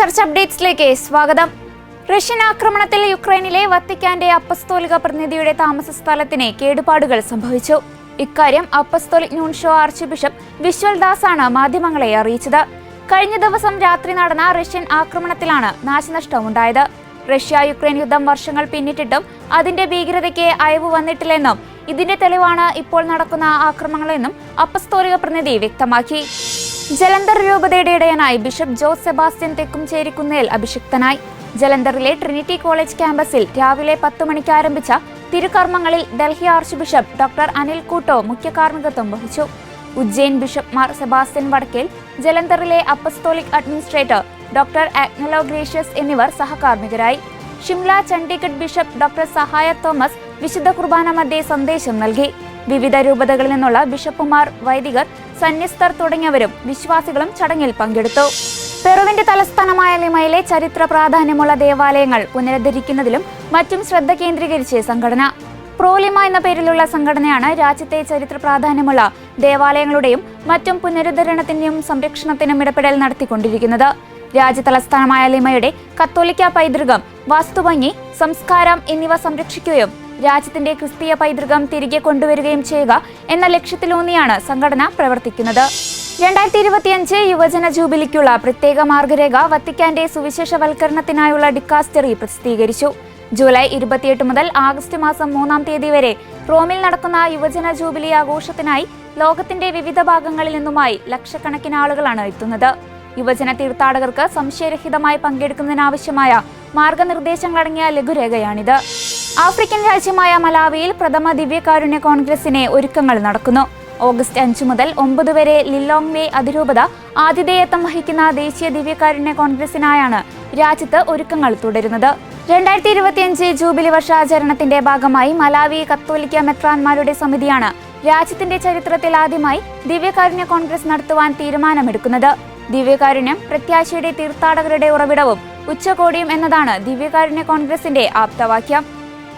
Church അപ്ഡേറ്റ്സിലേക്ക് സ്വാഗതം. Russian ആക്രമണത്തിൽ യുക്രൈനിലെ വത്തിക്കാന്റെ അപ്പസ്തോലിക പ്രതിനിധിയുടെ താമസ സ്ഥലത്തിന് കേടുപാടുകൾ സംഭവിച്ചു. ഇക്കാര്യം apostolic nuncio archbishop visual ആണ് മാധ്യമങ്ങളെ അറിയിച്ചത്. കഴിഞ്ഞ ദിവസം രാത്രി നടന്ന റഷ്യൻ ആക്രമണത്തിലാണ് നാശനഷ്ടമുണ്ടായത്. റഷ്യ യുക്രൈൻ യുദ്ധം വർഷങ്ങൾ പിന്നിട്ടിട്ടും അതിന്റെ ഭീകരതയ്ക്ക് അയവ് വന്നിട്ടില്ലെന്നും ഇതിന്റെ തെളിവാണ് ഇപ്പോൾ നടക്കുന്ന ആക്രമണങ്ങളെന്നും അപ്പസ്തോലിക പ്രതിനിധി വ്യക്തമാക്കി. ജലന്ധർ രൂപതയുടെ ഇടയനായി ബിഷപ്പ് ജോസ് സെബാസ്റ്റ്യൻ തെക്കുംചേരിക്കുന്നേൽ അഭിഷിക്തനായി. ജലന്ധറിലെ ട്രിനിറ്റി കോളേജ് ക്യാമ്പസിൽ രാവിലെ പത്ത് മണിക്ക് ആരംഭിച്ച തിരുകർമ്മങ്ങളിൽ Delhi archbishop doctor Anil Couto മുഖ്യ കാർമ്മികത്വം വഹിച്ചു. Ujjain bishop Mar Sebastian Vadakkel ജലന്ധറിലെ apostolic administrator doctor Agnelo Gracias എന്നിവർ സഹകാർമ്മികരായി. ഷിംല ചണ്ഡീഗഡ് ബിഷപ്പ് ഡോക്ടർ സഹായ തോമസ് വിശുദ്ധ കുർബാന മധ്യേ സന്ദേശം നൽകി. വിവിധ രൂപതകളിൽ നിന്നുള്ള ബിഷപ്പുമാർ വൈദികർ സന്യസ്തർ തുടങ്ങിയവരും വിശ്വാസികളും ചടങ്ങിൽ പങ്കെടുത്തു. പെറുവിന്റെ തലസ്ഥാനമായ ലിമയിലെ ചരിത്ര പ്രാധാന്യമുള്ള ദേവാലയങ്ങൾ പുനരുദ്ധരിക്കുന്നതിലും മറ്റും ശ്രദ്ധ കേന്ദ്രീകരിച്ച് സംഘടന. പ്രോലിമ എന്ന പേരിലുള്ള സംഘടനയാണ് രാജ്യത്തെ ചരിത്ര പ്രാധാന്യമുള്ള ദേവാലയങ്ങളുടെയും മറ്റും പുനരുദ്ധരണത്തിന്റെയും സംരക്ഷണത്തിനും ഇടപെടൽ നടത്തിക്കൊണ്ടിരിക്കുന്നത്. രാജ്യതലസ്ഥാനമായ ലിമയുടെ കത്തോലിക്ക പൈതൃകം വാസ്തുഭംഗി സംസ്കാരം എന്നിവ സംരക്ഷിക്കുകയും രാജ്യത്തിന്റെ ക്രിസ്തീയ പൈതൃകം തിരികെ കൊണ്ടുവരികയും ചെയ്യുക എന്ന ലക്ഷ്യത്തിലൂന്നിയാണ് സംഘടന പ്രവർത്തിക്കുന്നത്. രണ്ടായിരത്തി ഇരുപത്തിയഞ്ച് യുവജന ജൂബിലിക്കുള്ള പ്രത്യേക മാർഗരേഖ വത്തിക്കാന്റെ സുവിശേഷവൽക്കരണത്തിനായുള്ള ഡിക്കാസ്റ്ററി പ്രസിദ്ധീകരിച്ചു. ജൂലൈ ഇരുപത്തിയെട്ട് മുതൽ ആഗസ്റ്റ് മാസം മൂന്നാം തീയതി വരെ റോമിൽ നടക്കുന്ന യുവജന ജൂബിലി ആഘോഷത്തിനായി ലോകത്തിന്റെ വിവിധ ഭാഗങ്ങളിൽ നിന്നുമായി ലക്ഷക്കണക്കിന് ആളുകളാണ് എത്തുന്നത്. യുവജന തീർത്ഥാടകർക്ക് സംശയരഹിതമായി പങ്കെടുക്കുന്നതിനാവശ്യമായ മാർഗനിർദ്ദേശങ്ങളടങ്ങിയ ലഘുരേഖയാണിത്. ആഫ്രിക്കൻ രാജ്യമായ മലാവിയിൽ പ്രഥമ ദിവ്യകാരുണ്യ കോൺഗ്രസിനെ ഒരുക്കങ്ങൾ നടക്കുന്നു. ഓഗസ്റ്റ് അഞ്ചു മുതൽ ഒമ്പത് വരെ ലില്ലോങ് വേ അതിരൂപത ആതിഥേയത്വം വഹിക്കുന്ന ദേശീയ ദിവ്യകാരുണ്യ കോൺഗ്രസിനായാണ് രാജ്യത്ത് ഒരുക്കങ്ങൾ തുടരുന്നത്. രണ്ടായിരത്തി ഇരുപത്തിയഞ്ച് ജൂബിലി വർഷാചരണത്തിന്റെ ഭാഗമായി മലാവി കത്തോലിക്ക മെത്രാൻമാരുടെ സമിതിയാണ് രാജ്യത്തിന്റെ ചരിത്രത്തിൽ ആദ്യമായി ദിവ്യകാരുണ്യ കോൺഗ്രസ് നടത്തുവാൻ തീരുമാനമെടുക്കുന്നത്. ദിവ്യകാരുണ്യം പ്രത്യാശയുടെ തീർത്ഥാടകരുടെ ഉറവിടവും ഉച്ചകോടിയും എന്നതാണ് ദിവ്യകാരുണ്യ കോൺഗ്രസിന്റെ ആപ്തവാക്യം.